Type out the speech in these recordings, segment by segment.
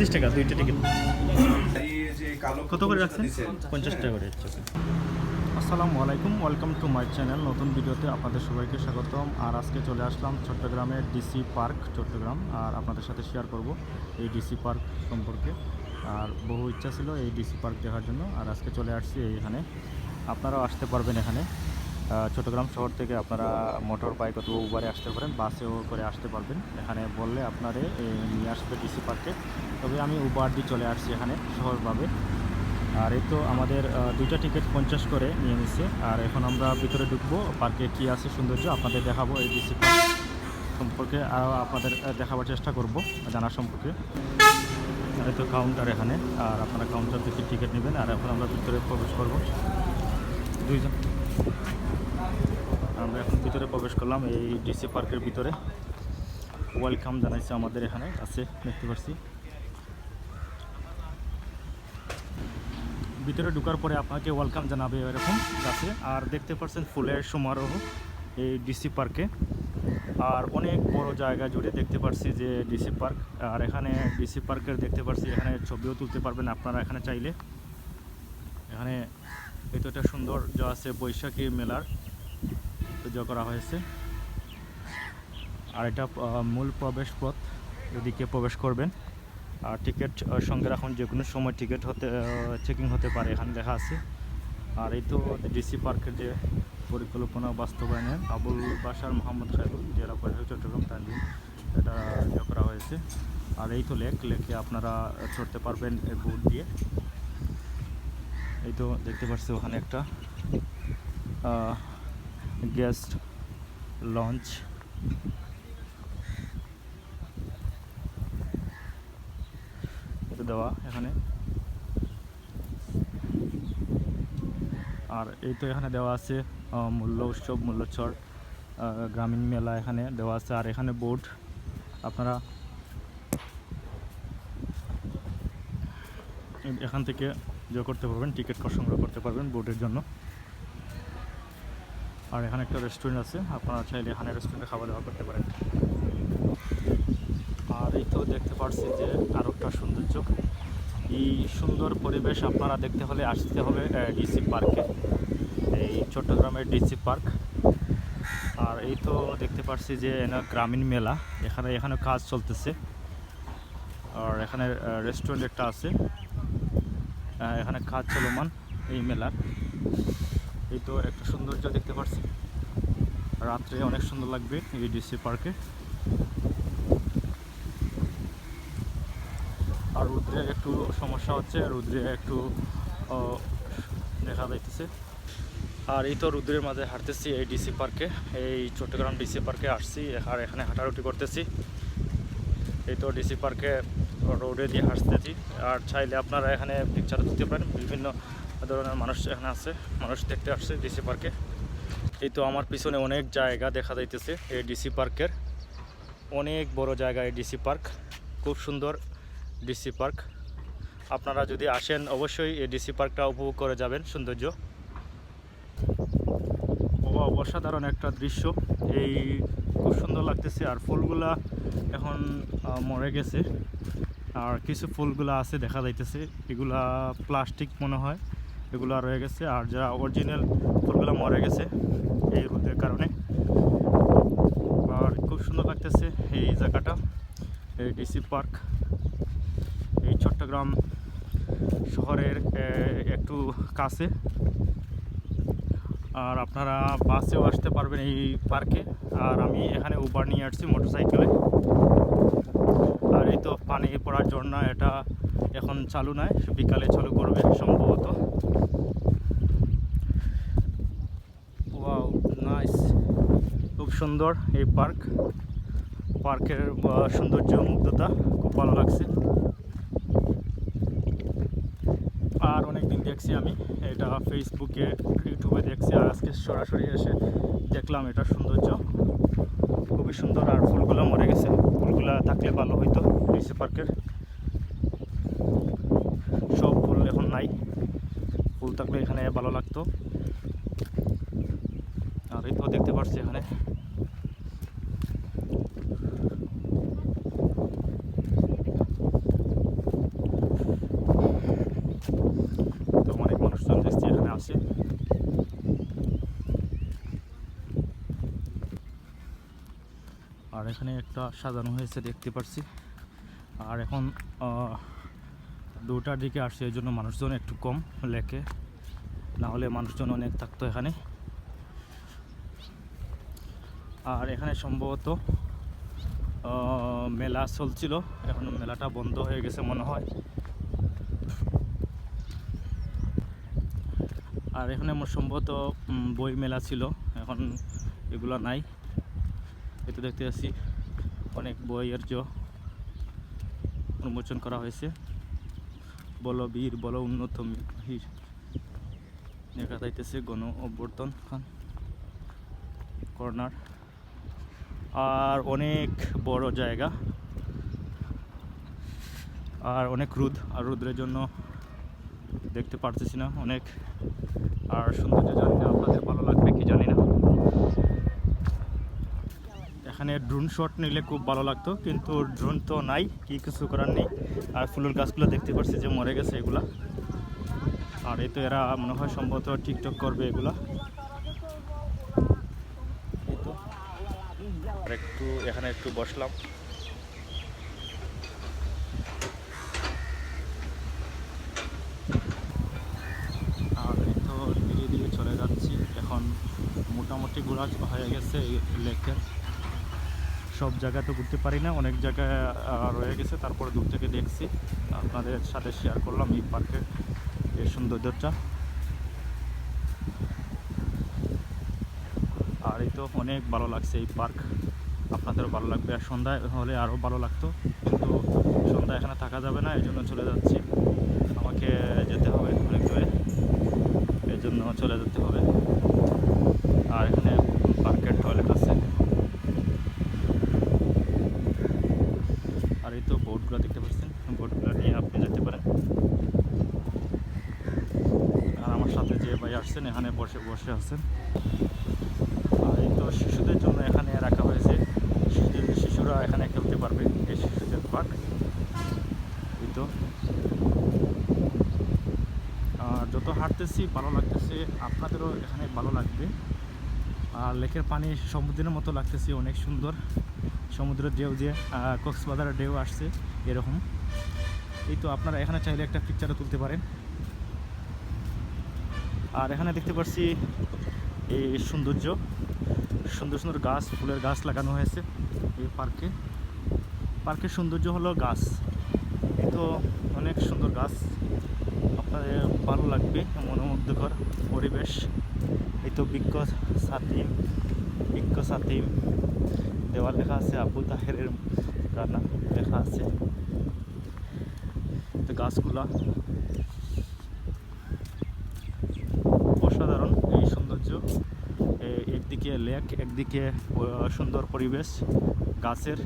পঁচিশ টাকা, দুইটা টিকিট কত করে রাখছেন? পঞ্চাশ টাকা করে আসসালামু আলাইকুম ওয়েলকাম টু মাই চ্যানেল নতুন ভিডিওতে আপনাদের সবাইকে স্বাগতম। আর আজকে চলে আসলাম চট্টগ্রামের ডিসি পার্ক চট্টগ্রাম, আর আপনাদের সাথে শেয়ার করব এই ডিসি পার্ক সম্পর্কে। আর বহু ইচ্ছা ছিল এই ডিসি পার্ক দেখার জন্য। আর আজকে চলে আসছি এইখানে। আপনারাও আসতে পারবেন এখানে। চট্টগ্রাম শহর থেকে আপনারা মোটর বাইক অথবা উবারে আসতে পারেন, বাসেও করে আসতে পারবেন। এখানে বললে আপনারে নিয়ে আসবে ডিসি পার্কে। তবে আমি উবার দিয়ে চলে আসছি এখানে সহজভাবে আর এই তো আমাদের দুইটা টিকিট পঞ্চাশ করে নিয়ে নিচ্ছে আর এখন আমরা ভিতরে ঢুকবো, পার্কে কী আছে সৌন্দর্য আপনাদের দেখাবো এই ডিসি পার্ক সম্পর্কে, আরও আপনাদের দেখাবার চেষ্টা করব, জানার সম্পর্কে। এই তো কাউন্টার এখানে, আর আপনারা কাউন্টার থেকে টিকিট নেবেন, আর এখন আমরা ভিতরে প্রবেশ করব। দুইজন। আমরা এখন ভিতরে প্রবেশ করলাম, এই ডিসি পার্কের ভিতরে। ওয়েলকাম জানাইছে আমাদের এখানে, আছে, দেখতে পাচ্ছি ভিতরে ঢুকার পরে আপনাকে ওয়েলকাম জানাবে এরকম গাছে আর দেখতে পাচ্ছেন ফুলের সমারোহ এই ডিসি পার্কে। আর অনেক বড় জায়গা জুড়ে দেখতে পাচ্ছি যে ডিসি পার্ক, আর এখানে ডিসি পার্কের দেখতে পাচ্ছি এখানে ছবিও তুলতে পারবেন আপনারা এখানে চাইলে। এখানে একটা সুন্দর যা আছে বৈশাখী মেলার। পুজো করা হয়েছে। আর এটা মূল প্রবেশ পথ এদিকে প্রবেশ করবেন। আর টিকিট সঙ্গে রাখুন যে কোনো সময় টিকিট হতে চেকিং হতে পারে, এখানে লেখা আছে। আর এই তো ডিসি পার্কের যে পরিকল্পনা বাস্তবায়নে আবুল বাসার মোহাম্মদ খায়রুল জেলা পরিষদ চট্টগ্রাম তানজিম এটা করা হয়েছে। আর এই তো লেক লেকে আপনারা চড়তে পারবেন বুট দিয়ে। এই তো দেখতে পাচ্ছি ওখানে একটা গেস্ট লঞ্চ দেওয়া এখানে। আর এই তো এখানে দেওয়া আছে মূল্য উৎসব মূল্যচর গ্রামীণ মেলা এখানে দেওয়া আছে। আর এখানে বোর্ড আপনারা এখান থেকে ইয়ে করতে পারবেন টিকিট সংগ্রহ করতে পারবেন বোর্ডের জন্য। আর এখানে একটা রেস্টুরেন্ট আছে, আপনারা চাইলে এখানে রেস্টুরেন্টে খাওয়া দাওয়া করতে পারেন। আর এই তো দেখতে পাচ্ছি যে আরও একটা সৌন্দর্য। এই সুন্দর পরিবেশ আপনারা দেখতে হলে আসতে হবে ডিসি পার্কে এই চট্টগ্রামের ডিসি পার্ক আর এই তো দেখতে পাচ্ছি যে গ্রামীণ মেলা। এখানে এখানে কাজ চলতেছে। আর এখানে রেস্টুরেন্ট একটা আছে। এখানে কাজ চলমান এই মেলার। এই তো একটা সৌন্দর্য দেখতে পাচ্ছি রাত্রে অনেক সুন্দর লাগবে এই ডিসি পার্কে। আর রুদ্রে একটু সমস্যা হচ্ছে, রুদ্রে একটু দেখা যাইতেছে। আর এই তো রুদ্রের মাঝে হাঁটতেছি এই ডিসি পার্কে, এই চট্টগ্রাম ডিসি পার্কে আসছি, আর এখানে হাঁটাহাঁটি করতেছি। এই তো ডিসি পার্কে রোডে দিয়ে হাঁটতেছি। আর চাইলে আপনারা এখানে পিকচার তুলতে পারেন, বিভিন্ন ধরনের মানুষ এখানে আছে, মানুষ দেখতে আসছে ডিসি পার্কে এই তো আমার পিছনে অনেক জায়গা দেখা যাইতেছে এই ডিসি পার্কের অনেক বড় জায়গা এই ডিসি পার্ক খুব সুন্দর ডিসি পার্ক আপনারা যদি আসেন, অবশ্যই এই ডিসি পার্কটা উপভোগ করে যাবেন, সৌন্দর্য। অসাধারণ একটা দৃশ্য। এই খুব সুন্দর লাগতেছে, আর ফুলগুলা এখন মরে গেছে। আর কিছু ফুলগুলা আছে, দেখা যাইতেছে। এগুলা প্লাস্টিক মনে হয়। এগুলা রয়ে গেছে। আর যারা অরিজিনাল ফুলগুলা মরে গেছে, এই রোদের কারণে। আর খুব সুন্দর লাগতেছে এই জায়গাটা, এই ডিসি পার্ক। এই চট্টগ্রাম শহরের একটু কাছে। আর আপনারা বাসেও আসতে পারবেন এই পার্কে। আর আমি এখানে উবার নিয়ে আসছি মোটরসাইকেলে। আর এই তো পানি পড়ার জন্য এটা এখন চালু নয়, বিকালে চালু করবে সম্ভবত। ওয়াও নাইস খুব সুন্দর এই পার্ক। পার্কের সৌন্দর্য, মুগ্ধতা খুব ভালো লাগছে। আর অনেক দিন দেখছি আমি, এটা ফেসবুকে ইউটিউবে দেখছি, আর আজকে সরাসরি এসে দেখলাম এটা সৌন্দর্য। খুবই সুন্দর, আর ফুলগুলো মরে গেছে। ফুলগুলো থাকলে ভালো হইতো ডিসি পার্কের। থাকলে এখানে, ভালো লাগতো। আর এই তো দেখতে পাচ্ছি এখানে। তো অনেক মানুষজন দেখছি এখানে আসে। আর এখানে একটা সাজানো হয়েছে, দেখতে পাচ্ছি। আর এখন দুটার দিকে আসছে এই জন্য মানুষজন একটু কম লেকে না হলে মানুষজন অনেক থাকতো এখানে। আর এখানে সম্ভবত মেলা চলছিল। এখন মেলাটা বন্ধ হয়ে গেছে মনে হয়। আর এখানে আমার সম্ভবত বই মেলা ছিল। এখন এগুলো নাই। এতে দেখতে পাচ্ছি অনেক বইয়ের যে উন্মোচন করা হয়েছে। বলো বীর, বলো উন্নত দেখা যাইতেছে গণ অভ্যর্থন খান কর্নার। আর অনেক বড় জায়গা। আর অনেক রোদ, আর রোদ্রের জন্য দেখতে পারতেছি না অনেক। আর সৌন্দর্য জানি না আপনাদের ভালো লাগবে, কি জানি না। এখানে ড্রোন শট নিলে খুব ভালো লাগতো, কিন্তু ড্রোন তো নাই, কি কিছু করার নেই। আর ফুলের গাছগুলো দেখতে পাচ্ছি যে মরে গেছে এগুলা। আর এই তো এরা মনে হয় সম্ভবত টিকটক করবে এগুলা। আর একটু এখানে একটু বসলাম। আর এই তো ধীরে ধীরে চলে যাচ্ছি। এখন মোটামুটি ঘোরা হয়ে গেছে লেকের। সব জায়গায় তো ঘুরতে পারি না, অনেক জায়গায় রয়ে গেছে, তারপরে দূর থেকে দেখছি। আপনাদের সাথে শেয়ার করলাম এই পার্কের এই সৌন্দর্যটা। আর এই তো অনেক ভালো লাগছে এই পার্ক আপনাদেরও ভালো লাগবে। আর সন্ধ্যায় হলে আরও ভালো লাগতো। কিন্তু সন্ধ্যায় এখানে থাকা যাবে না, এই জন্য চলে যাচ্ছি। আমাকে যেতে হবে অনেক দূরে। এই জন্য চলে যেতে হবে আর এখানে পার্কের টয়লেট আছে আর এই তো বোটগুলো দেখতে পাচ্ছেন বোটগুলো নিয়ে আপনি যেতে পারেন। আর আমার সাথে যে ভাই আসছেন, এখানে বসে বসে আছেন। আর এই তো শিশুদের জন্য এখানে রাখা হয়েছে। শিশুদের, শিশুরা এখানে খেলতে পারবে, এই শিশুদের পার্ক এই তো। আর যত হাঁটতেছি, ভালো লাগতেছে, আপনাদেরও এখানে ভালো লাগবে। আর লেকের পানি সমুদ্রের মতো লাগতেছে, অনেক সুন্দর। সমুদ্রের ঢেউ যে কক্সবাজারের ঢেউ আসছে। এরকম। এই তো আপনারা এখানে চাইলে একটা পিকচারও তুলতে পারেন। আর এখানে দেখতে পাচ্ছি এই সৌন্দর্য। সুন্দর সুন্দর গাছ, ফুলের গাছ লাগানো হয়েছে এই পার্কে। পার্কের সৌন্দর্য হলো গাছ। এই তো অনেক সুন্দর গাছ। আপনাদের ভালো লাগবে, মনোমুগ্ধকর পরিবেশ। এই তো বৃক্ষ সাতিম বৃক্ষ সাতিম দেওয়াল লেখা আছে আবু তাহেরের রান্না লেখা আছে। তো গাছগুলা। অসাধারণ এই সৌন্দর্য। একদিকে লেক, একদিকে সুন্দর পরিবেশ, গাছের।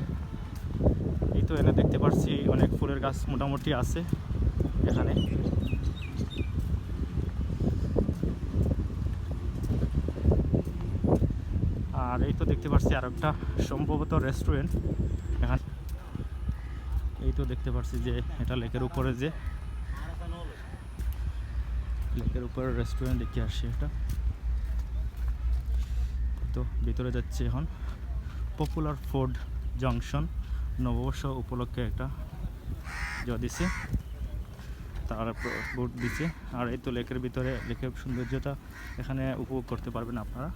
এই তো এনে দেখতে পাচ্ছি অনেক ফুলের গাছ মোটামুটি আছে এখানে। আর এই তো দেখতে পাচ্ছি আর একটা সম্ভবত রেস্টুরেন্ট তো দেখতে পাচ্ছি যে এটা লেকের উপরে যে লেকের উপরে রেস্টুরেন্ট দেখে আসছি এটা? তো ভিতরে যাচ্ছে এখন। পপুলার ফুড জংশন নববর্ষ উপলক্ষে একটা যা দিছে। তার বোর্ড দিচ্ছে আর এই তো লেকের ভিতরে লেকের সৌন্দর্যটা এখানে উপভোগ করতে পারবেন আপনারা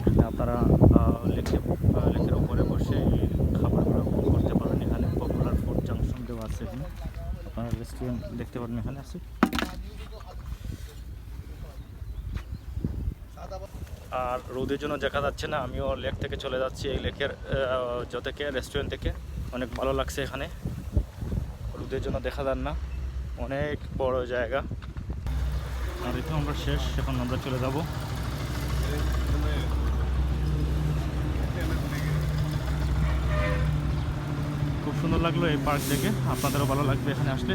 এখানে আপনারা আহ, লেকে আহ, লেকের উপরে বসে এই খাবারগুলো উপভোগ করতে পারেন এখানে পপুলার ফুড জাংশন দেওয়া আছে এখানে আপনারা রেস্টুরেন্ট দেখতে পারেন এখানে আছে। আর রোদের জন্য দেখা যাচ্ছে না, আমিও লেক থেকে চলে যাচ্ছি। এই লেকের থেকে রেস্টুরেন্ট থেকে অনেক ভালো লাগছে এখানে। রোদের জন্য দেখা যান না, অনেক বড় জায়গা। আর আমরা শেষ, এখন আমরা চলে যাব। খুব সুন্দর লাগল এই পার্ক থেকে আপনাদেরও ভালো লাগবে এখানে আসলে।